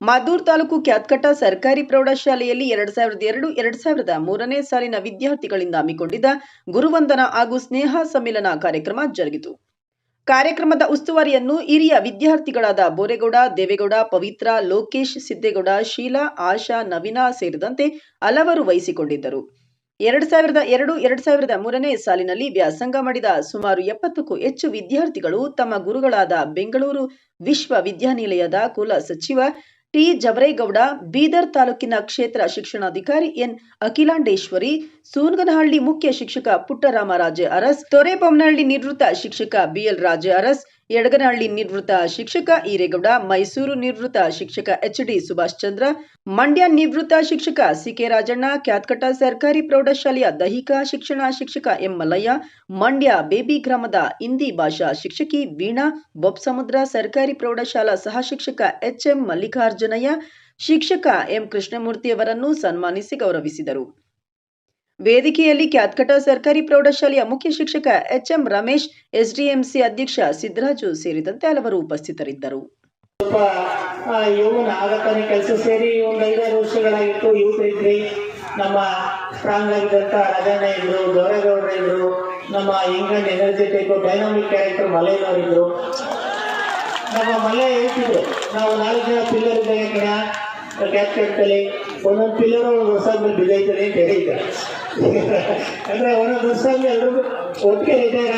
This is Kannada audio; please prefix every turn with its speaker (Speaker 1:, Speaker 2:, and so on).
Speaker 1: ಮದ್ದೂರು ತಾಲೂಕು ಕ್ಯಾತ್ಕಟ್ಟ ಸರ್ಕಾರಿ ಪ್ರೌಢಶಾಲೆಯಲ್ಲಿ ಎರಡ್ ಸಾವಿರದ ಎರಡು, ಎರಡ್ ಸಾವಿರದ ಮೂರನೇ ಸಾಲಿನ ವಿದ್ಯಾರ್ಥಿಗಳಿಂದ ಹಮ್ಮಿಕೊಂಡಿದ್ದ ಗುರುವಂದನ ಹಾಗೂ ಸ್ನೇಹ ಸಮ್ಮಿಲನ ಕಾರ್ಯಕ್ರಮ ಜರುಗಿತು. ಕಾರ್ಯಕ್ರಮದ ಉಸ್ತುವಾರಿಯನ್ನು ಹಿರಿಯ ವಿದ್ಯಾರ್ಥಿಗಳಾದ ಬೋರೇಗೌಡ, ದೇವೇಗೌಡ, ಪವಿತ್ರ, ಲೋಕೇಶ್ ಸಿದ್ದೇಗೌಡ, ಶೀಲಾ, ಆಶಾ, ನವೀನಾ ಸೇರಿದಂತೆ ಹಲವರು ವಹಿಸಿಕೊಂಡಿದ್ದರು. ಎರಡ್ ಸಾವಿರದ ಎರಡು, ಎರಡ್ ಸಾವಿರದ ಮೂರನೇ ಸಾಲಿನಲ್ಲಿ ವ್ಯಾಸಂಗ ಮಾಡಿದ ಸುಮಾರು ಎಪ್ಪತ್ತಕ್ಕೂ ಹೆಚ್ಚು ವಿದ್ಯಾರ್ಥಿಗಳು ತಮ್ಮ ಗುರುಗಳಾದ ಬೆಂಗಳೂರು ವಿಶ್ವವಿದ್ಯಾನಿಲಯದ ಕುಲ ಸಚಿವ ಟಿ ಜವರೇಗೌಡ, ಬೀದರ್ ತಾಲೂಕಿನ ಕ್ಷೇತ್ರ ಶಿಕ್ಷಣಾಧಿಕಾರಿ ಎನ್ ಅಖಿಲಾಂಡೇಶ್ವರಿ, ಸೂನಗನಹಳ್ಳಿ ಮುಖ್ಯ ಶಿಕ್ಷಕ ಪುಟ್ಟರಾಮರಾಜ ಅರಸ್ ತೊರೆಬೊಮ್ಮನಹಳ್ಳಿ ನಿವೃತ್ತ ಶಿಕ್ಷಕ ಬಿಎಲ್ ರಾಜ ಅರಸ್ ಯಡಗನಹಳ್ಳಿ ನಿವೃತ್ತ ಶಿಕ್ಷಕ ಈರೇಗೌಡ, ಮೈಸೂರು ನಿವೃತ್ತ ಶಿಕ್ಷಕ ಎಚ್ ಡಿ ಸುಭಾಷ್ ಚಂದ್ರ, ಮಂಡ್ಯ ನಿವೃತ್ತ ಶಿಕ್ಷಕ ಸಿಕೆ ರಾಜಣ್ಣ, ಕ್ಯಾತ್ಕಟ್ಟ ಸರ್ಕಾರಿ ಪ್ರೌಢಶಾಲೆಯ ದೈಹಿಕ ಶಿಕ್ಷಣ ಶಿಕ್ಷಕ ಎಂ ಮಲ್ಲಯ್ಯ, ಮಂಡ್ಯ ಬೇಬಿ ಗ್ರಾಮದ ಹಿಂದಿ ಭಾಷಾ ಶಿಕ್ಷಕಿ ವೀಣಾ ಬೊಬ್ಸಮುದ್ರ ಸರ್ಕಾರಿ ಪ್ರೌಢಶಾಲಾ ಸಹ ಶಿಕ್ಷಕ ಎಚ್ ಎಂ ಮಲ್ಲಿಕಾರ್ಜುನಯ್ಯ, ಶಿಕ್ಷಕ ಎಂ ಕೃಷ್ಣಮೂರ್ತಿಯವರನ್ನು ಸನ್ಮಾನಿಸಿ ಗೌರವಿಸಿದರು. ವೇದಿಕೆಯಲ್ಲಿ ಕ್ಯಾತ್ಕಟ ಸರ್ಕಾರಿ ಪ್ರೌಢಶಾಲೆಯ ಮುಖ್ಯ ಶಿಕ್ಷಕ ಎಚ್ ಎಂ ರಮೇಶ್, ಎಸ್ಡಿಎಂಸಿ ಅಧ್ಯಕ್ಷ ಸಿದ್ದರಾಜು ಸೇರಿದಂತೆ ಹಲವರು ಉಪಸ್ಥಿತರಿದ್ದರು.
Speaker 2: ಯೌವನ ಆಗತಾನೆ ಕೆಲಸ ಸೇರಿ ಒಂದು ಐದಾರು ವರ್ಷಗಳಾಗಿತ್ತು. ಇವತ್ತಿದ್ರಿ ನಮ್ಮ ಸ್ಟ್ರಾಂಗ್ ಆಗಿದ್ದಂಥ ರಾಜಣ್ಣ ಇದ್ರು, ಗೌರಗೌಡ್ರ ಇದ್ರು, ನಮ್ಮ ಇಂಗ್ಲೆಂಡ್ ಎನರ್ಜೆಟಿಕ್ ಡೈನಾಮಿಕ್ ಕ್ಯಾರೆಕ್ಟರ್ ಮಲೆಯವರಿದ್ರು ನಮ್ಮ ಮಲೆ ಹೇಳ್ತಿದ್ರು, ನಾವು ನಾಲ್ಕು ಜನ ಪಿಲ್ಲರ್ ಇದ್ದಾಗ ಒಂದೊಂದು ಪಿಲ್ಲರ್ ಒಂದೊಂದು ವರ್ಷ ಆದ್ಮೇಲೆ ಬಿದ್ದೈತದೆ ಅಂತ ಹೇಳಿದ್ದ. ಅಂದ್ರೆ ಒಂದೊಂದು ವರ್ಷ ಎಲ್ರಿಗೂ ಒಟ್ಟಿಗೆ ರಿಟೈರ್